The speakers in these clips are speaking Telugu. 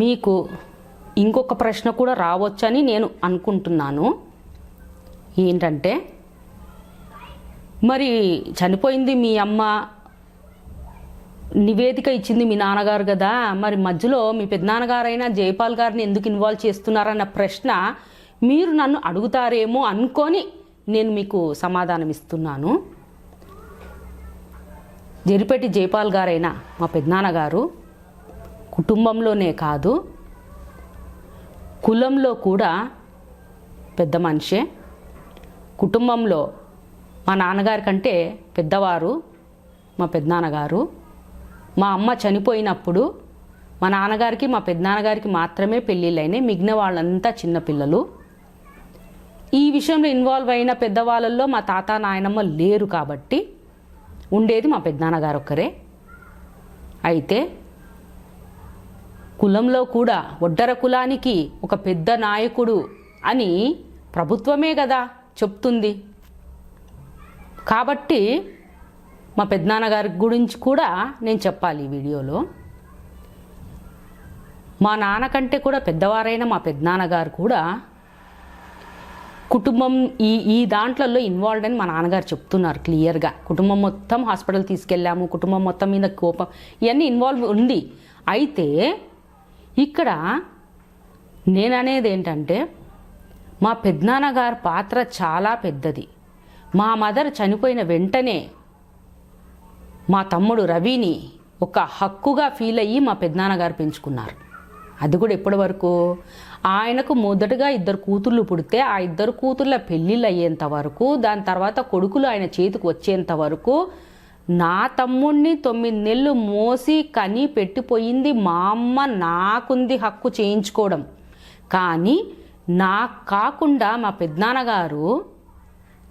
మీకు ఇంకొక ప్రశ్న కూడా రావచ్చని నేను అనుకుంటున్నాను. ఏంటంటే మరి చనిపోయింది మీ అమ్మ నివేదిక ఇచ్చింది మీ నాన్నగారు కదా మరి మధ్యలో మీ పెద్దనాన్నగారైనా జైపాల్ గారిని ఎందుకు ఇన్వాల్వ్ చేస్తున్నారన్న ప్రశ్న మీరు నన్ను అడుగుతారేమో అనుకొని నేను మీకు సమాధానం ఇస్తున్నాను జరిపెట్టి జైపాల్ గారైనా మా పెద్దనాన్నగారు కుటుంబంలోనే కాదు కులంలో కూడా పెద్ద మనిషే. కుటుంబంలో మా నాన్నగారి కంటే పెద్దవారు మా పెద్దనాన్నగారు. మా అమ్మ చనిపోయినప్పుడు మా నాన్నగారికి మా పెద్దనాన్నగారికి మాత్రమే పెళ్ళిళ్ళైనాయి. మిగిలిన వాళ్ళంతా చిన్నపిల్లలు ఈ విషయంలో ఇన్వాల్వ్ అయిన పెద్దవాళ్ళల్లో మా తాత నాయనమ్మ లేరు కాబట్టి ఉండేది మా పెద్దనాన్నగారు ఒక్కరే. అయితే కులంలో కూడా ఒడ్డర కులానికి ఒక పెద్ద నాయకుడు అని ప్రభుత్వమే కదా చెప్తుంది. కాబట్టి మా పెద్దనాన్నగారి గురించి కూడా నేను చెప్పాలి ఈ వీడియోలో. మా నాన్న కంటే కూడా పెద్దవారైన మా పెద్దనాన్నగారు కూడా కుటుంబం ఈ ఈ దాంట్లలో ఇన్వాల్వ్ అని మా నాన్నగారు చెప్తున్నారు క్లియర్గా. కుటుంబం మొత్తం హాస్పిటల్ తీసుకెళ్ళాము కుటుంబం మొత్తం మీద కోపం ఇవన్నీ ఇన్వాల్వ్ ఉంది. అయితే ఇక్కడ నేననేది ఏంటంటే మా పెద్దనాన్నగారి పాత్ర చాలా పెద్దది. మా మదర్ చనిపోయిన వెంటనే మా తమ్ముడు రవిని ఒక హక్కుగా ఫీల్ అయ్యి మా పెద్దనాన్నగారు పెంచుకున్నారు. అది కూడా ఎప్పటి వరకు ఆయనకు మొదటగా ఇద్దరు కూతుర్లు పుడితే ఆ ఇద్దరు కూతుర్ల పెళ్ళిళ్ళు అయ్యేంత వరకు దాని తర్వాత కొడుకులు ఆయన చేతికి వచ్చేంత వరకు నా తమ్ముణ్ణి తొమ్మిది నెలలు మోసి కని పెట్టిపోయింది మా అమ్మ నాకుంది హక్కు చేయించుకోవడం. కానీ నాకు కాకుండా మా పెద్దనాన్నగారు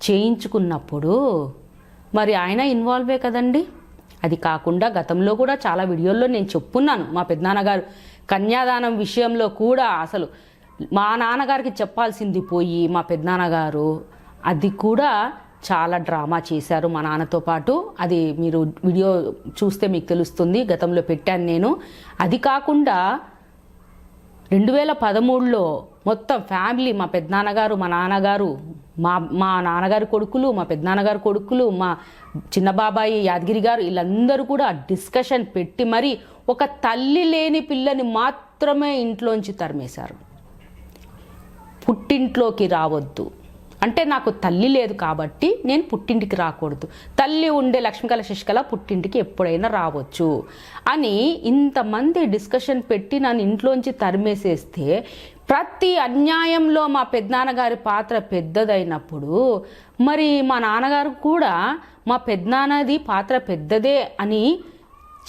చేయించుకున్నప్పుడు మరి ఆయన ఇన్వాల్వే కదండి? అది కాకుండా గతంలో కూడా చాలా వీడియోల్లో నేను చెప్పున్నాను మా పెద్దనాన్నగారు కన్యాదానం విషయంలో కూడా అసలు మా నాన్నగారికి చెప్పాల్సింది పోయి మా పెద్దనాన్నగారు. అది కూడా చాలా డ్రామా చేశారు మా నాన్నతో పాటు. అది మీరు వీడియో చూస్తే మీకు తెలుస్తుంది. గతంలో పెట్టాను నేను. అది కాకుండా రెండు వేల పదమూడులో మొత్తం ఫ్యామిలీ మా పెద్దనాన్నగారు మా నాన్నగారు మా మా నాన్నగారి కొడుకులు మా పెద్దనాన్నగారి కొడుకులు మా చిన్న బాబాయి యాదగిరి గారు వీళ్ళందరూ కూడా డిస్కషన్ పెట్టి మరి ఒక తల్లి లేని పిల్లని మాత్రమే ఇంట్లోంచి తరిమేశారు. పుట్టింట్లోకి రావద్దు. అంటే నాకు తల్లి లేదు కాబట్టి నేను పుట్టింటికి రాకూడదు. తల్లి ఉండే లక్ష్మీకళ శశికళ పుట్టింటికి ఎప్పుడైనా రావచ్చు. అని ఇంతమంది డిస్కషన్ పెట్టి నన్ను ఇంట్లోంచి తరిమేసేస్తే ప్రతి అన్యాయంలో మా పెద్దనాన్నగారి పాత్ర పెద్దదైనప్పుడు మరి మా నాన్నగారు కూడా మా పెద్దనాన్నది పాత్ర పెద్దదే అని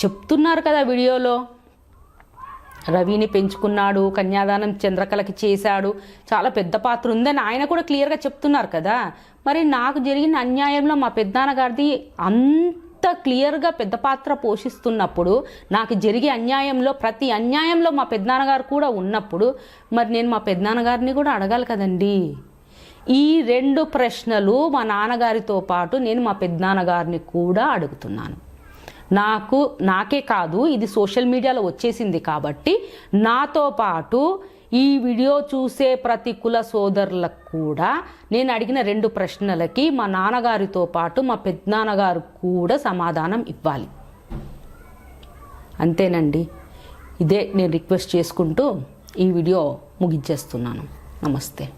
చెప్తున్నారు కదా వీడియోలో. రవిని పెంచుకున్నాడు కన్యాదానం చంద్రకళకి చేశాడు. చాలా పెద్ద పాత్ర ఉందని ఆయన కూడా క్లియర్గా చెప్తున్నారు కదా. మరి నాకు జరిగిన అన్యాయంలో మా పెద్దనాన్నగారిది అంత క్లియర్గా పెద్ద పాత్ర పోషిస్తున్నప్పుడు నాకు జరిగే అన్యాయంలో ప్రతి అన్యాయంలో మా పెద్దనాన్నగారు కూడా ఉన్నప్పుడు మరి నేను మా పెద్దనాన్నగారిని కూడా అడగాలి కదండి. ఈ రెండు ప్రశ్నలు మా నాన్నగారితో పాటు నేను మా పెద్దనాన్నగారిని కూడా అడుగుతున్నాను. నాకు నాకే కాదు ఇది సోషల్ మీడియాలో వచ్చేసింది కాబట్టి నాతో పాటు ఈ వీడియో చూసే ప్రతి కుల సోదరులకు కూడా నేను అడిగిన రెండు ప్రశ్నలకి మా నాన్నగారితో పాటు మా పెద్దనాన్నగారు కూడా సమాధానం ఇవ్వాలి. అంతేనండి. ఇదే నేను రిక్వెస్ట్ చేసుకుంటూ ఈ వీడియో ముగించేస్తున్నాను నమస్తే.